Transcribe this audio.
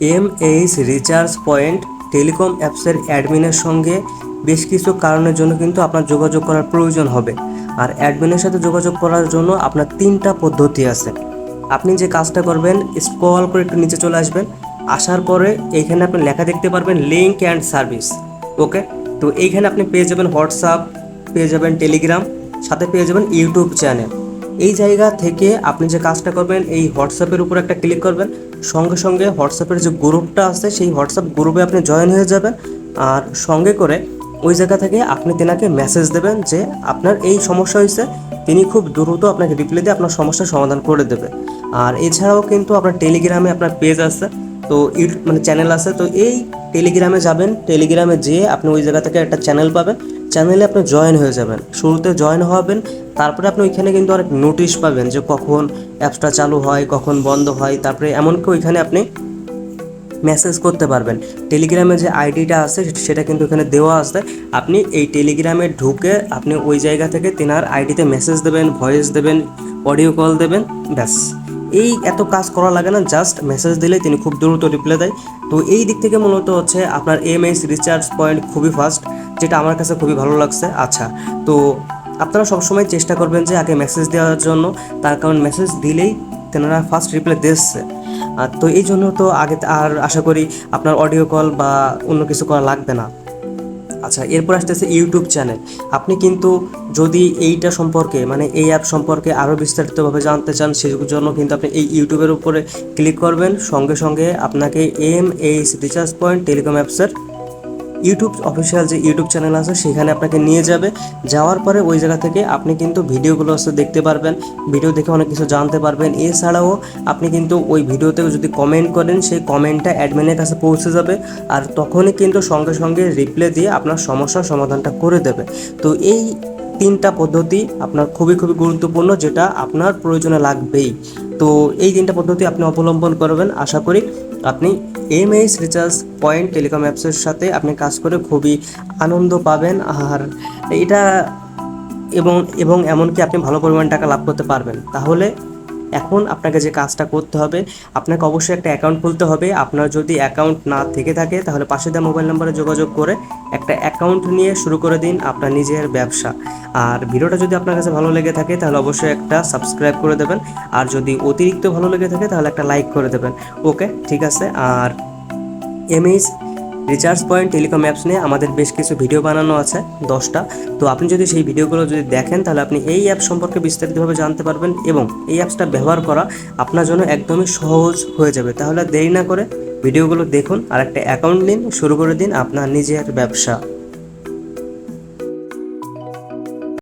M H recharge point telecom অ্যাপসের অ্যাডমিনের সঙ্গে বেশ কিছু কারণের জন্য কিন্তু আপনার যোগাযোগ করার প্রয়োজন হবে। আর অ্যাডমিনের সাথে যোগাযোগ করার জন্য আপনার তিনটা পদ্ধতি আছে। আপনি যে কাজটা করবেন স্ক্রল করে একটু নিচে চলে আসবেন। আসার পরে এইখানে আপনি লেখা দেখতে পারবেন লিঙ্ক অ্যান্ড সার্ভিস ওকে তো এইখানে আপনি পেয়ে যাবেন হোয়াটসঅ্যাপ পেয়ে যাবেন টেলিগ্রাম সাথে পেয়ে যাবেন ইউটিউব চ্যানেল এই জায়গা থেকে আপনি যে কাজটা করবেন, এই হোয়াটসঅ্যাপের উপর একটা ক্লিক করবেন। সঙ্গে সঙ্গে হোয়াটসঅ্যাপের যে গ্রুপটা আছে, সেই হোয়াটসঅ্যাপ গ্রুপে আপনি জয়েন হয়ে যাবেন। আর সঙ্গে করে ওই জায়গা থেকে আপনি তেনাকে মেসেজ দেবেন যে, আপনার এই সমস্যা হয়েছে। তিনি খুব দ্রুত আপনাকে রিপ্লাই দিয়ে আপনার সমস্যার সমাধান করে দেবে। আর এছাড়াও কিন্তু আপনার টেলিগ্রামে আপনার পেজ আছে, তো ইউটিউব মানে চ্যানেল আছে, তো এই টেলিগ্রামে যাবেন। টেলিগ্রামে যেয়ে আপনি ওই জায়গা থেকে একটা চ্যানেল পাবেন। চ্যানেলে আপনি জয়েন হয়ে যাবেন। শুরুতে জয়েন হবেন, তারপরে আপনি ওইখানে কিন্তু অনেক নোটিশ পাবেন যে কখন অ্যাপসটা চালু হয়, কখন বন্ধ হয়, তারপরে এমনকি ওইখানে আপনি মেসেজ করতে পারবেন। টেলিগ্রামে যে আইডিটা আছে, সেটা কিন্তু এখানে দেওয়া আছে। আপনি এই টেলিগ্রামে ঢুকে আপনি ওই জায়গা থেকে তেনার আইডিতে মেসেজ দেবেন ভয়েস দেবেন অডিও কল দেবেন, ব্যাস। এই এত কাজ করা লাগে না জাস্ট মেসেজ দিলে তিনি খুব দ্রুত রিপ্লাই দেয়। তো এই দিক থেকে মূলত হচ্ছে আপনার এমএস রিচার্জ পয়েন্ট খুবই ফাস্ট যেটা আমার কাছে খুবই ভালো লাগছে। আচ্ছা তো আপনারা সবসময় চেষ্টা করবেন যে আগে মেসেজ দেওয়ার জন্য, তার কারণ মেসেজ দিলেই তেনারা ফার্স্ট রিপ্লাই দিচ্ছে। আর তো এই জন্য তো আগে, আর আশা করি আপনার অডিও কল বা অন্য কিছু করা লাগবে না। আচ্ছা এরপর আসতেছে ইউটিউব চ্যানেল আপনি কিন্তু যদি এইটা সম্পর্কে মানে এই অ্যাপ সম্পর্কে আরও বিস্তারিতভাবে জানতে চান জন্য কিন্তু আপনি এই ইউটিউবের উপরে ক্লিক করবেন। সঙ্গে সঙ্গে আপনাকে M H recharge point telecom অ্যাপসের ইউটিউব অফিসিয়াল যে ইউটিউব চ্যানেল আছে, সেখানে আপনাকে নিয়ে যাবে। যাওয়ার পরে ওই জায়গা থেকে আপনি কিন্তু ভিডিওগুলো হচ্ছে দেখতে পারবেন। ভিডিও দেখে অনেক কিছু জানতে পারবেন। এছাড়াও আপনি কিন্তু ওই ভিডিওতে যদি কমেন্ট করেন, সেই কমেন্টটা অ্যাডমিনের কাছে পৌঁছে যাবে। আর তখনই কিন্তু সঙ্গে সঙ্গে রিপ্লে দিয়ে আপনার সমস্যার সমাধানটা করে দেবে। তো এই তিনটা পদ্ধতি আপনার খুবই খুবই গুরুত্বপূর্ণ, যেটা আপনার প্রয়োজনে লাগবেই। তো এই তিনটা পদ্ধতি আপনি অবলম্বন করবেন। আশা করি আপনি এমএইচ রিচার্জ পয়েন্ট টেলিকম অ্যাপসের সাথে আপনি কাজ করে খুবই আনন্দ পাবেন আর এটা এবং এবং এমনকি আপনি ভালো পরিমাণ টাকা লাভ করতে পারবেন। তাহলে এখন আপনাকে যে কাজটা করতে হবে, আপনাকে অবশ্যই একটা অ্যাকাউন্ট খুলতে হবে। আপনার যদি অ্যাকাউন্ট না থেকে থাকে, তাহলে পাশে দেওয়া মোবাইল নাম্বারে যোগাযোগ করে একটা অ্যাকাউন্ট নিয়ে শুরু করে দিন আপনার নিজের ব্যবসা। আর ভিডিওটা যদি আপনার কাছে ভালো লেগে থাকে, তাহলে অবশ্যই একটা সাবস্ক্রাইব করে দেবেন। আর যদি অতিরিক্ত ভালো লেগে থাকে, তাহলে একটা লাইক করে দেবেন। ওকে ঠিক আছে। আর MH recharge point telecom apps নিয়ে আমাদের বেশ কিছু ভিডিও বানানো আছে, দশটা। তো আপনি যদি সেই ভিডিওগুলো যদি দেখেন, তাহলে আপনি এই অ্যাপ সম্পর্কে বিস্তারিতভাবে জানতে পারবেন এবং এই অ্যাপসটা ব্যবহার করা আপনার জন্য একদমই সহজ হয়ে যাবে। তাহলে দেরি না করে ভিডিওগুলো দেখুন আর একটা অ্যাকাউন্ট নিন, শুরু করে দিন আপনার নিজের ব্যবসা।